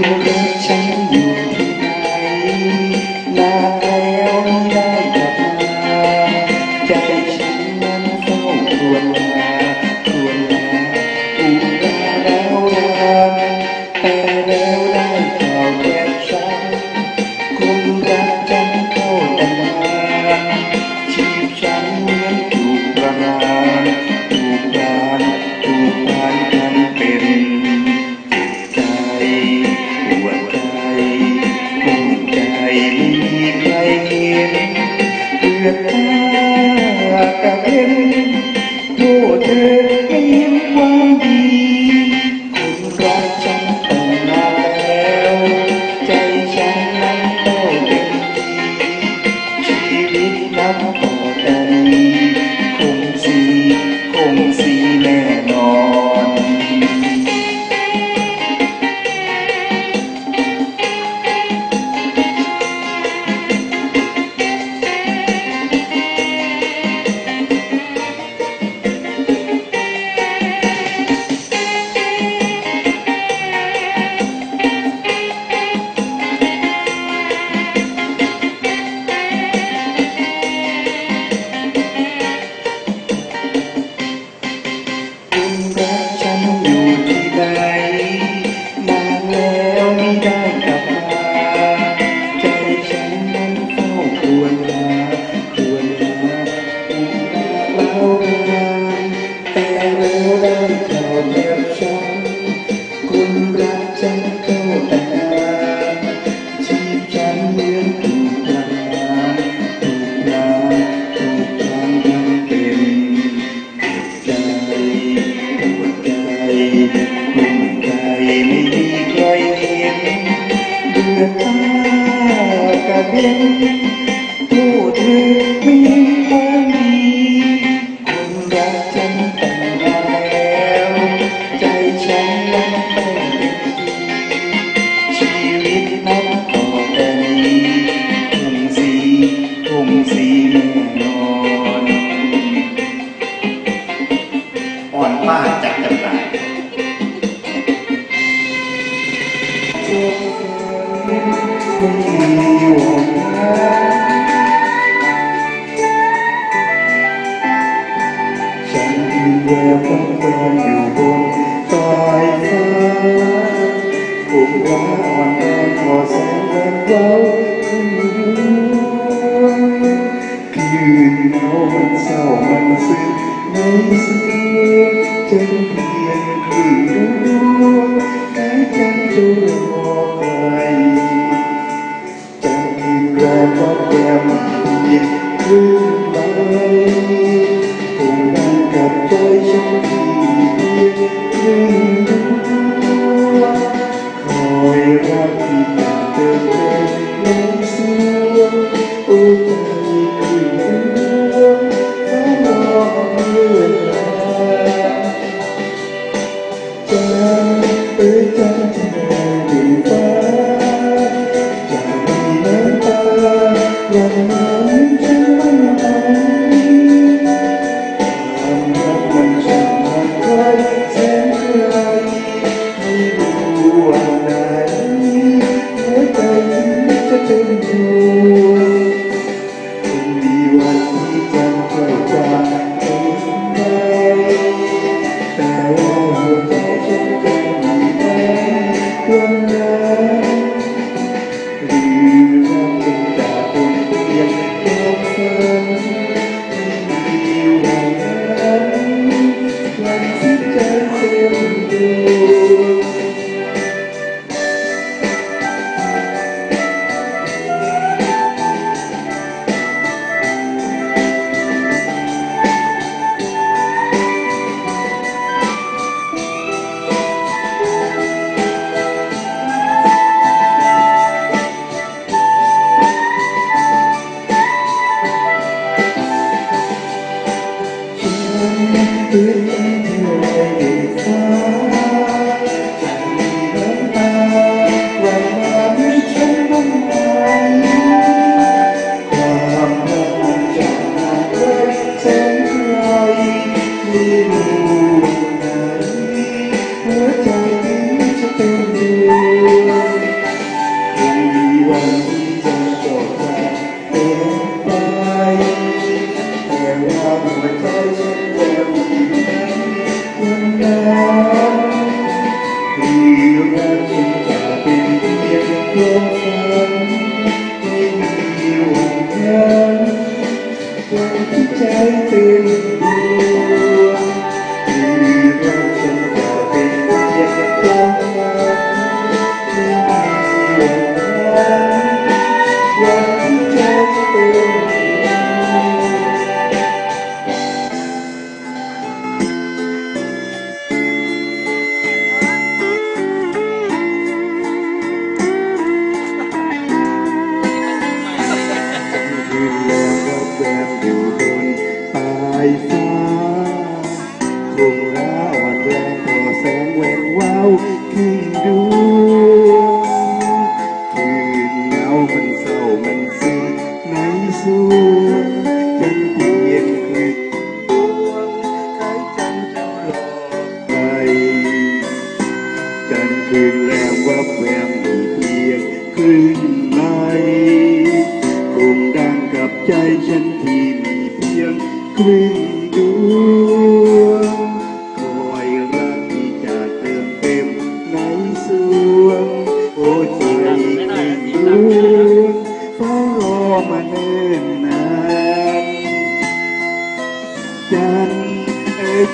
ค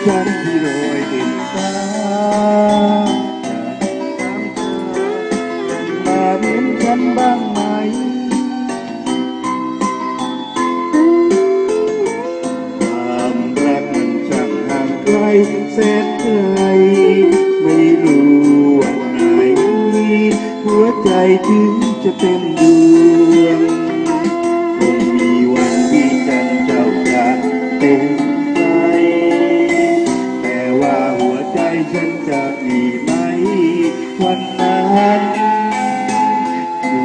ฉันที่โรยดินฟ้ามาเห็นฉันบ้างไหมความรักมันช่างห่างไกลเสนไกลไม่รู้วันไหนหัวใจถึงจะเต็มดวง ฉันจะมีไหม วันนั้นดู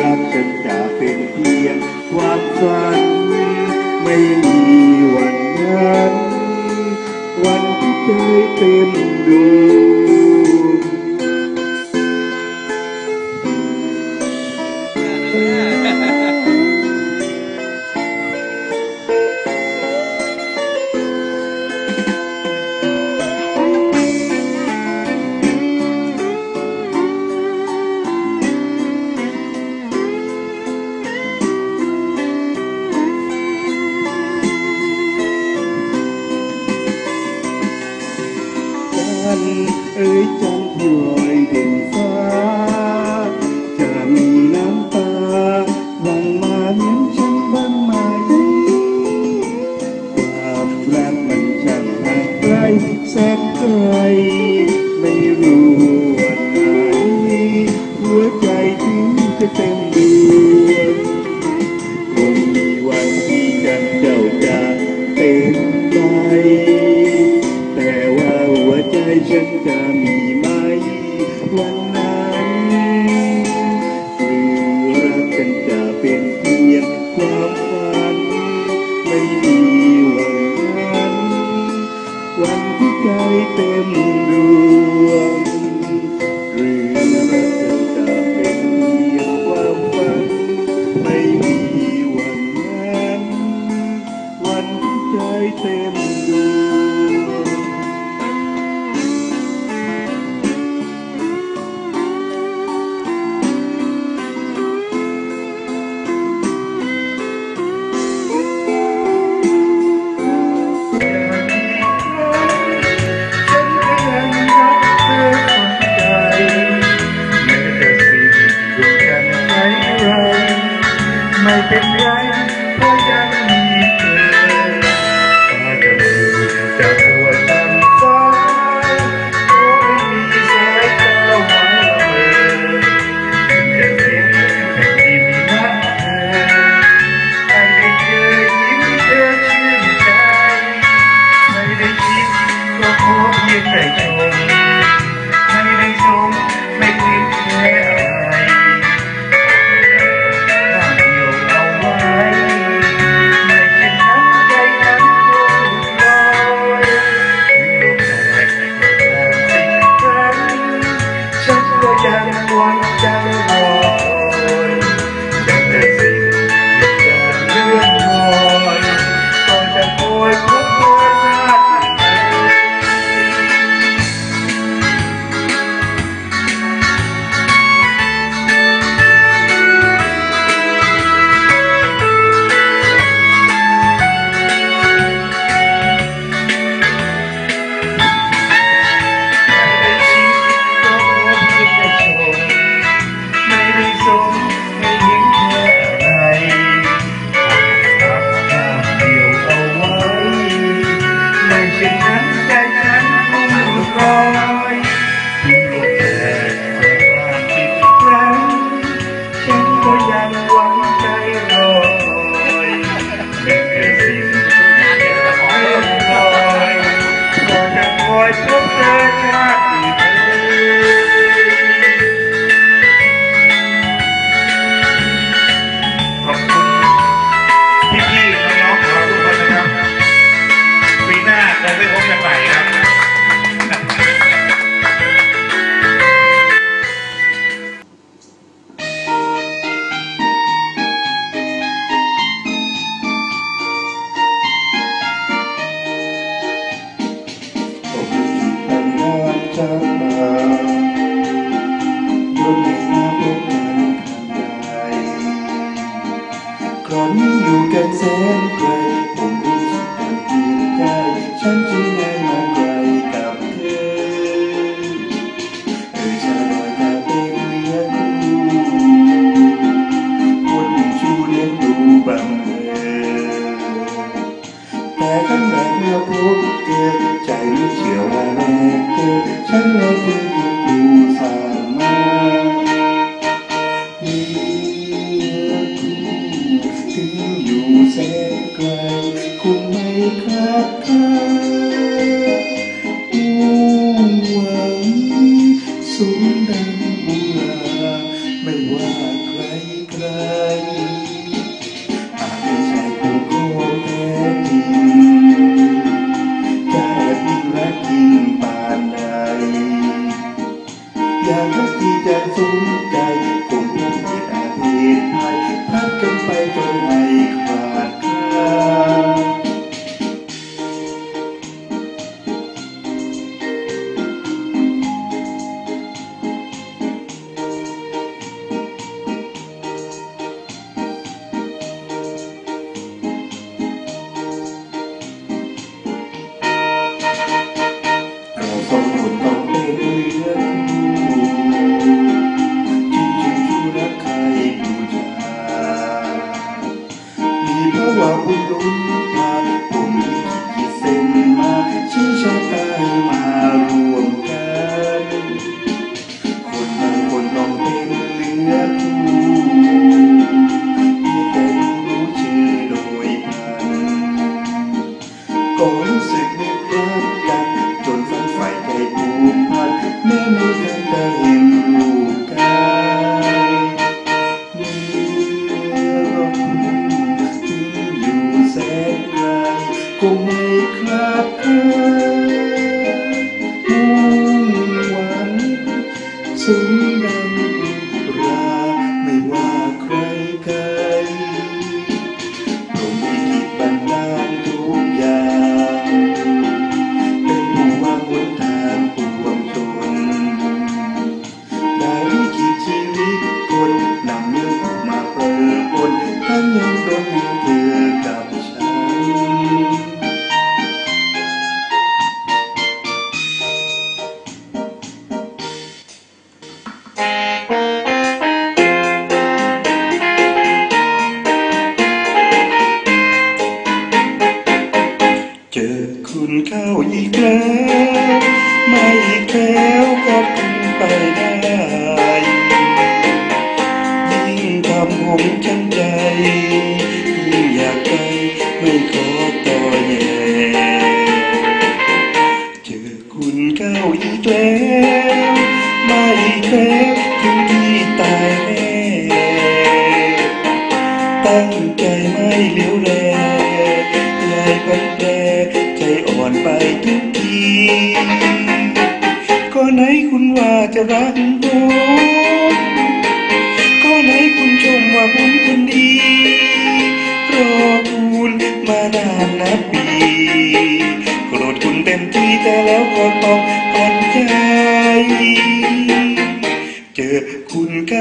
รักฉันจะเป็นเพียงความฝัน everything. one Колись як не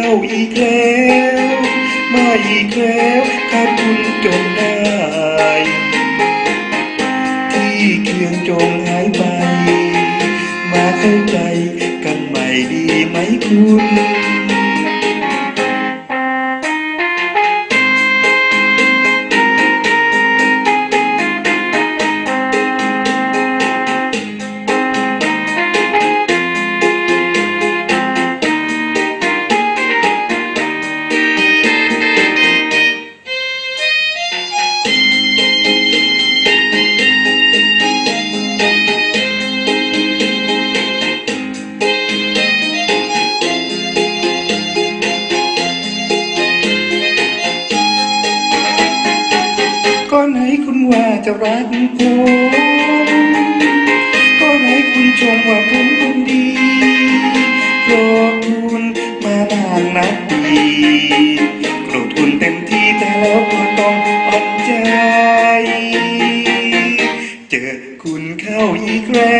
แล้วอีกแล้วม่อีกแล้วขาดทุนจนได้ ที่เคืยงจงหายไป มาเข้าใจกันใหม่ดีไหมคุณ regret.